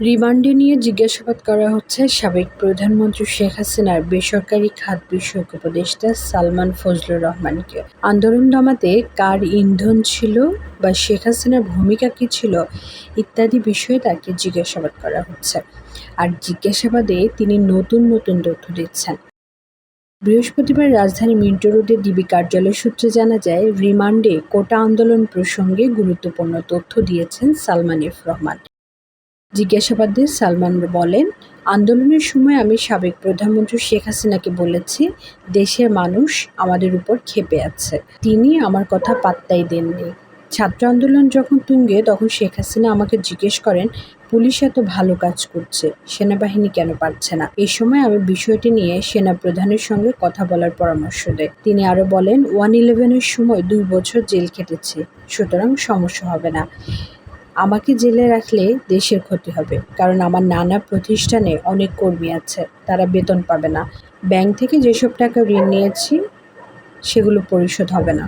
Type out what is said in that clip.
রিমান্ডে নিয়ে জিজ্ঞাসাবাদ করা হচ্ছে সাবেক প্রধানমন্ত্রী শেখ হাসিনার বেসরকারি খাত বিষয়ক উপদেষ্টা সালমান ফজলুর রহমানকে আন্দোলন দমাতে কার ইন্ধন ছিল বা শেখ হাসিনার ভূমিকা কী ছিল ইত্যাদি বিষয়ে তাকে জিজ্ঞাসাবাদ করা হচ্ছে। আর জিজ্ঞাসাবাদে তিনি নতুন নতুন তথ্য দিচ্ছেন। বৃহস্পতিবার রাজধানী মিন্টো রোডে ডিবি কার্যালয় সূত্রে জানা যায়, রিমান্ডে কোটা আন্দোলন প্রসঙ্গে গুরুত্বপূর্ণ তথ্য দিয়েছেন সালমান এফ রহমান। জিজ্ঞাসাবাদে সালমান বলেন, আন্দোলনের সময় আমি সাবেক প্রধানমন্ত্রী শেখ হাসিনাকে বলেছি, দেশের মানুষ আমাদের উপর ক্ষেপে আছে। তিনি আমার কথা পাত্তাই দেননি। ছাত্র আন্দোলন যখন তুঙ্গে, তখন শেখ হাসিনা আমাকে জিজ্ঞেস করেন, পুলিশ এত ভালো কাজ করছে, সেনাবাহিনী কেন পারছে না? এই সময় আমি বিষয়টি নিয়ে সেনা প্রধানের সঙ্গে কথা বলার পরামর্শ দেয় তিনি আরও বলেন, ওয়ান ইলেভেনের সময় দুই বছর জেল কেটেছে সুতরাং সমস্যা হবে না। আমাকে জেলে রাখলে দেশের ক্ষতি হবে, কারণ আমার নানা প্রতিষ্ঠানে অনেক কর্মী আছে, তারা বেতন পাবে না। ব্যাংক থেকে যেসব টাকা ঋণ নিয়েছি, সেগুলো পরিশোধ হবে না।